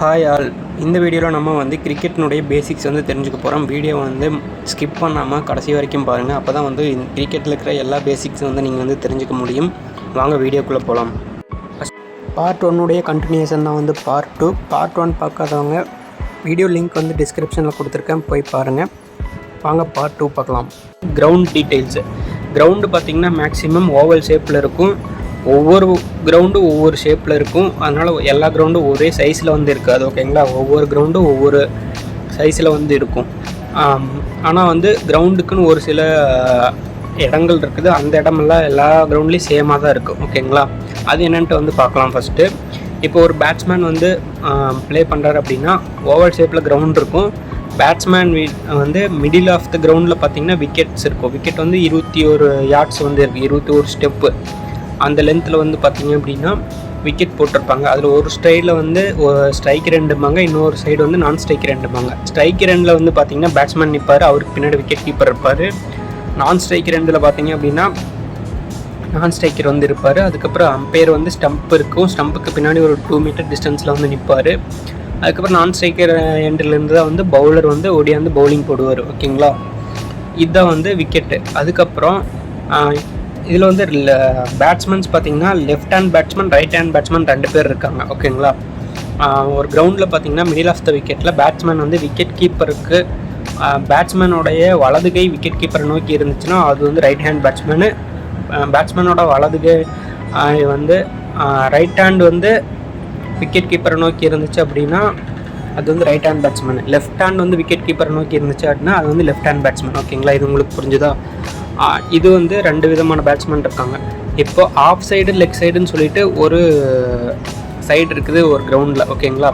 Hi all இந்த வீடியோவில் நம்ம வந்து கிரிக்கெட்டினுடைய பேசிக்ஸ் வந்து தெரிஞ்சுக்க போகிறோம் வீடியோ வந்து ஸ்கிப் பண்ணாமல் கடைசி வரைக்கும் பாருங்கள் அப்போ தான் வந்து கிரிக்கெட்டில் இருக்கிற எல்லா பேசிக்ஸும் வந்து நீங்கள் வந்து தெரிஞ்சுக்க முடியும். வாங்க வீடியோக்குள்ளே போகலாம் பார்ட் ஒன்னுடைய கண்டினியூஷன் தான் வந்து பார்ட் டூ பார்ட் ஒன் பார்க்காதவங்க வீடியோ லிங்க் வந்து டிஸ்கிரிப்ஷனில் கொடுத்துருக்கேன். போய் பாருங்கள் வாங்க பார்ட் டூ பார்க்கலாம். கிரவுண்ட் டீட்டெயில்ஸு கிரவுண்டு பார்த்திங்கன்னா மேக்ஸிமம் ஓவல் ஷேப்பில் இருக்கும். ஒவ்வொரு கிரவுண்டும் ஒவ்வொரு ஷேப்பில் இருக்கும். அதனால் எல்லா கிரவுண்டும் ஒரே சைஸில் வந்து இருக்காது ஓகேங்களா ஒவ்வொரு கிரவுண்டும் ஒவ்வொரு சைஸில் வந்து இருக்கும். ஆனால் வந்து கிரவுண்டுக்குன்னு ஒரு சில இடங்கள் இருக்குது. அந்த இடமெல்லாம் எல்லா கிரவுண்ட்லேயும் சேமாக தான் இருக்கும் ஓகேங்களா அது என்னன்ட்டு வந்து பார்க்கலாம் ஃபஸ்ட்டு இப்போ ஒரு பேட்ஸ்மேன் வந்து ப்ளே பண்ணுறாரு அப்படின்னா ஓவர் ஷேப்பில் கிரவுண்ட் இருக்கும். பேட்ஸ்மேன் வந்து மிடில் ஆஃப் த கிரவுண்டில் பார்த்தீங்கன்னா விக்கெட்ஸ் இருக்கும். விக்கெட் வந்து இருபத்தி ஒரு யார்ட்ஸ் வந்து இருக்குது இருபத்தி ஒரு ஸ்டெப்பு அந்த லென்த்தில் வந்து பார்த்தீங்க அப்படின்னா விக்கெட் போட்டிருப்பாங்க. அதில் ஒரு ஸ்டைடில் வந்து ஸ்ட்ரைக் ரெண்டுமாங்க இன்னொரு சைடு வந்து நான் ஸ்ட்ரைக் ரெண்டுமாங்க ஸ்ட்ரைக் ரெண்டில் வந்து பார்த்தீங்கன்னா பேட்ஸ்மேன் நிற்பார் அவருக்கு பின்னாடி விக்கெட் கீப்பர் இருப்பார். நான் ஸ்ட்ரைக் ரெண்டில் பார்த்தீங்க அப்படின்னா நான் ஸ்ட்ரைக்கர் வந்து இருப்பார். அதுக்கப்புறம் அம்பையர் வந்து ஸ்டம்ப் இருக்கும். ஸ்டம்புக்கு பின்னாடி ஒரு டூ மீட்டர் டிஸ்டன்ஸில் வந்து நிற்பார் அதுக்கப்புறம் நான் ஸ்ட்ரைக்கர் எண்ட்லேருந்து தான் வந்து பவுலர் வந்து ஓடியாந்து பவுலிங் போடுவார். ஓகேங்களா இதுதான் வந்து விக்கெட்டு அதுக்கப்புறம் இதில் வந்து பேட்ஸ்மேன்ஸ் பார்த்தீங்கன்னா left hand batsman right hand batsman ரெண்டு பேர் இருக்காங்க ஓகேங்களா ஒரு கிரவுண்டில் பார்த்தீங்கன்னா மிடில் ஆஃப் த விக்கெட்டில் பேட்ஸ்மேன் வந்து விக்கெட் கீப்பருக்கு பேட்ஸ்மேனோடைய வலது கை விக்கெட் கீப்பரை நோக்கி இருந்துச்சுன்னா அது வந்து ரைட் ஹேண்ட் பேட்ஸ்மேனு பேட்ஸ்மேனோட வலது கை வந்து ரைட் ஹேண்ட் வந்து விக்கெட் கீப்பரை நோக்கி இருந்துச்சு அப்படின்னா அது வந்து right hand batsman left hand வந்து விக்கெட் கீப்பரை நோக்கி இருந்துச்சு அப்படின்னா அது வந்து லெஃப்ட் ஹேண்ட் பேட்ஸ்மேன் ஓகேங்களா இது உங்களுக்கு புரிஞ்சுதா? இது வந்து ரெண்டு விதமான பேட்ஸ்மேன் இருக்காங்க. இப்போ ஆஃப் சைடு லெக் சைடுன்னு சொல்லிட்டு ஒரு சைடு இருக்குது ஒரு கிரவுண்டில் ஓகேங்களா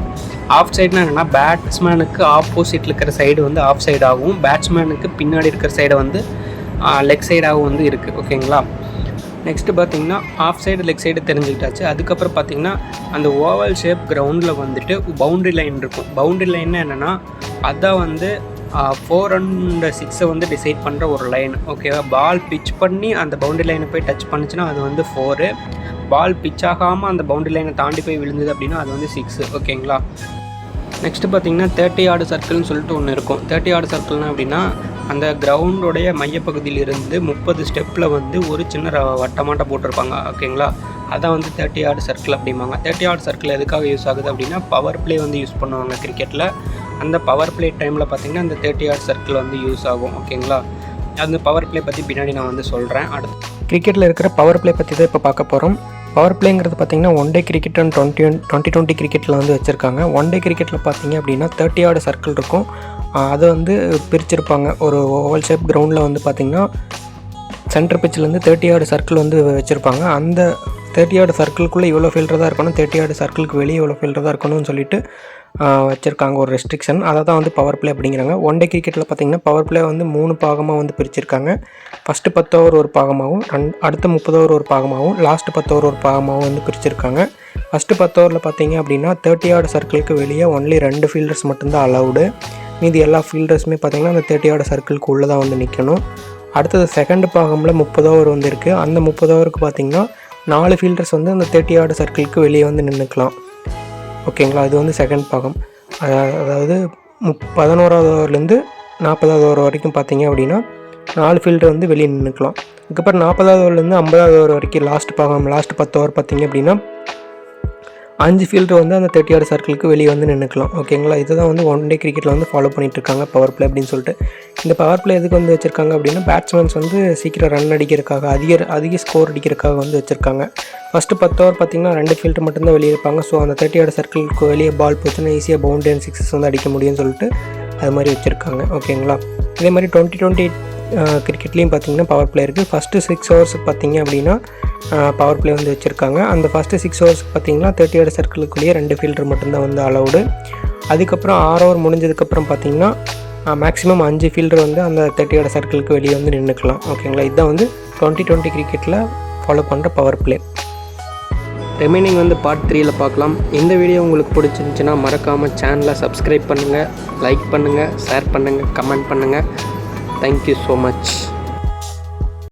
ஆஃப் சைடுனா என்னென்னா பேட்ஸ்மேனுக்கு ஆப்போசிட்டில் இருக்கிற சைடு வந்து ஆஃப் சைடாகவும் பேட்ஸ்மேனுக்கு பின்னாடி இருக்கிற சைடை வந்து லெக் சைடாகவும் வந்து இருக்குது ஓகேங்களா நெக்ஸ்ட்டு பார்த்தீங்கன்னா ஆஃப் சைடு லெக் சைடு தெரிஞ்சுக்கிட்டாச்சு. அதுக்கப்புறம் பார்த்தீங்கன்னா அந்த ஓவல் ஷேப் கிரவுண்டில் வந்துட்டு பவுண்ட்ரி லைன் இருக்கும். பவுண்ட்ரி லைன் என்னென்னா அதான் வந்து ஃபோர் அண்ட் சிக்ஸை வந்து டிசைட் பண்ணுற ஒரு லைன் ஓகேவா பால் பிச் பண்ணி அந்த பவுண்டரி லைனை போய் டச் பண்ணுச்சுன்னா அது வந்து ஃபோரு பால் பிச் ஆகாமல் அந்த பவுண்டரி லைனை தாண்டி போய் விழுந்தது அப்படின்னா அது வந்து சிக்ஸு ஓகேங்களா நெக்ஸ்ட்டு பார்த்தீங்கன்னா தேர்ட்டி ஆடு சர்க்கிள்னு சொல்லிட்டு ஒன்று இருக்கும். தேர்ட்டி ஆடு சர்க்கிள்னா அப்படின்னா அந்த கிரவுண்டோடைய மையப்பகுதியிலிருந்து முப்பது ஸ்டெப்பில் வந்து ஒரு சின்ன வட்டமாட்டம் போட்டிருப்பாங்க. ஓகேங்களா அதான் வந்து தேர்ட்டி ஆடு சர்க்கிள் அப்படிம்பாங்க. தேர்ட்டி ஆடு சர்க்கிள் எதுக்காக யூஸ் ஆகுது அப்படின்னா பவர் பிளே வந்து யூஸ் பண்ணுவாங்க கிரிக்கெட்டில் அந்த பவர் பிளே டைமில் பார்த்திங்கன்னா அந்த தேர்ட்டி ஆர்ட் சர்க்கிள் வந்து யூஸ் ஆகும் ஓகேங்களா அந்த பவர் பிளே பற்றி பின்னாடி நான் வந்து சொல்கிறேன் அடுத்து கிரிக்கெட்டில் இருக்கிற பவர் பிளே பற்றி தான் இப்போ பார்க்க போகிறோம் பவர் பிளேங்கிறது பார்த்திங்கன்னா one day cricket and twenty twenty twenty கிரிக்கெட்டில் வந்து வச்சுருக்காங்க. ஒன் டே கிரிக்கெட்டில் பார்த்தீங்க அப்படின்னா தேர்ட்டி ஆடு சர்க்கிள் இருக்கும். அதை வந்து பிரிச்சிருப்பாங்க. ஒரு ஓவல் ஷேப் கிரவுண்டில் வந்து பார்த்திங்கன்னா சென்டர் பிச்சிலேருந்து தேர்ட்டி ஆடு சர்க்கிள் வந்து வச்சுருப்பாங்க. அந்த தேர்ட்டி ஆடு சர்க்கிள்குள்ளே இவ்வளோ ஃபீல்டர் தான் இருக்கணும் தேர்ட்டி ஆடு சர்க்கிளுக்கு வெளியே இவ்வளோ ஃபீல்டர் தான் இருக்கணும்னு சொல்லிட்டு வச்சுருக்காங்க ஒரு ரெஸ்ட்ரிக்ஷன் அதை தான் வந்து பவர் பிளே அப்படிங்கிறாங்க. ஒன் டே கிரிக்கெட்டில் பார்த்திங்கன்னா பவர் பிளே வந்து மூணு பாகமாக வந்து பிரிச்சிருக்காங்க. ஃபஸ்ட்டு பத்து ஓவர் ஒரு பாகமாகவும் அண்ட் அடுத்த முப்பது ஓவர் ஒரு பாகமாகவும் லாஸ்ட்டு பத்து ஓவர் ஒரு பாகமாகவும் வந்து பிரிச்சிருக்காங்க. ஃபஸ்ட்டு பத்து ஓவரில் பார்த்தீங்க அப்படின்னா தேர்ட்டி ஆர்டு சர்க்கிளுக்கு வெளியே ஒன்லி ரெண்டு ஃபீல்டர்ஸ் மட்டும்தான் அலவுடு மீதி எல்லா ஃபீல்டர்ஸுமே பார்த்திங்கன்னா அந்த தேர்ட்டி ஆர்டு சர்க்கிளுக்கு உள்ளே தான் வந்து நிற்கணும் அடுத்தது செகண்ட் பாகமில் முப்பது ஓவர் வந்து இருக்குது அந்த முப்பது ஓவருக்கு பார்த்திங்கன்னா நாலு ஃபீல்டர்ஸ் வந்து அந்த தேர்ட்டி ஆர்டு சர்க்கிளுக்கு வெளியே வந்து நின்றுக்கலாம் ஓகேங்களா? இது வந்து செகண்ட் பாகம். அதாவது முப் பதினோராவது ஓவர்லேருந்து நாற்பதாவது ஓவர் வரைக்கும் பார்த்தீங்க அப்படின்னா நாலு ஃபீல்டர் வந்து வெளியே நின்றுக்கலாம் அதுக்கப்புறம் நாற்பதாவது ஓவர்லேருந்து ஐம்பதாவது ஓவர் வரைக்கும் லாஸ்ட் பாகம் லாஸ்ட் பத்து ஓவர் பார்த்தீங்க அப்படின்னா அஞ்சு ஃபீல்டர் வந்து அந்த தேர்ட்டி ஆர் சர்க்கிளுக்கு வெளியே வந்து நின்றுக்கலாம் ஓகேங்களா இதுதான் வந்து ஒன் டே கிரிக்கெட்டில் வந்து ஃபாலோ பண்ணிட்டு இருக்காங்க பவர் பிளே அப்படின்னு சொல்லிட்டு. இந்த பவர் பிளே எதுக்கு வந்து வச்சிருக்காங்க அப்படின்னா பேட்ஸ்மேன்ஸ் வந்து சீக்கிரம் ரன் அடிக்கிறதுக்காக அதிக அதிக ஸ்கோர் அடிக்கிறதுக்காக வந்து வச்சிருக்காங்க. ஃபஸ்ட்டு பத்து ஓவர் பார்த்திங்கன்னா ரெண்டு ஃபீல்டர் மட்டும்தான் வெளியே இருப்பாங்க. ஸோ அந்த தேர்ட்டி ஆர் சர்க்கிளுக்கு வெளியே பால் போச்சுன்னா ஈஸியாக பவுண்டரி அண்ட் சிக்ஸஸ் வந்து அடிக்க முடியும்னு சொல்லிட்டு அது மாதிரி வச்சுருக்காங்க. ஓகேங்களா இதே மாதிரி டுவெண்ட்டி டுவெண்ட்டி கிரிக்கெட்லேயும் பார்த்தீங்கன்னா பவர் பிளே இருக்குது ஃபஸ்ட்டு சிக்ஸ் ஹவர்ஸ் பார்த்தீங்க அப்படின்னா பவர் பிளே வந்து வச்சுருக்காங்க. அந்த ஃபஸ்ட்டு சிக்ஸ் ஹவர்ஸ் பார்த்தீங்கன்னா தேர்ட்டி ஆர் சர்க்கிளுக்குள்ளேயே ரெண்டு ஃபீல்டர் மட்டும்தான் வந்து அலவுடு அதுக்கப்புறம் ஆறு ஓவர் முடிஞ்சதுக்கப்புறம் பார்த்தீங்கன்னா மேக்ஸிமம் அஞ்சு ஃபீல்டர் வந்து அந்த தேர்ட்டி ஆர் சர்க்கிளுக்கு வெளியே வந்து நின்றுக்கலாம் ஓகேங்களா இதுதான் வந்து டுவெண்ட்டி டுவெண்ட்டி கிரிக்கெட்டில் ஃபாலோ பண்ணுற பவர் பிளே ரிமைனிங் வந்து பார்ட் த்ரீயில் பார்க்கலாம் இந்த வீடியோ உங்களுக்கு பிடிச்சிருந்துச்சின்னா மறக்காமல் சேனலை சப்ஸ்கிரைப் பண்ணுங்கள் லைக் பண்ணுங்கள் ஷேர் பண்ணுங்கள் கமெண்ட் பண்ணுங்கள் தேங்க்யூ ஸோ மச்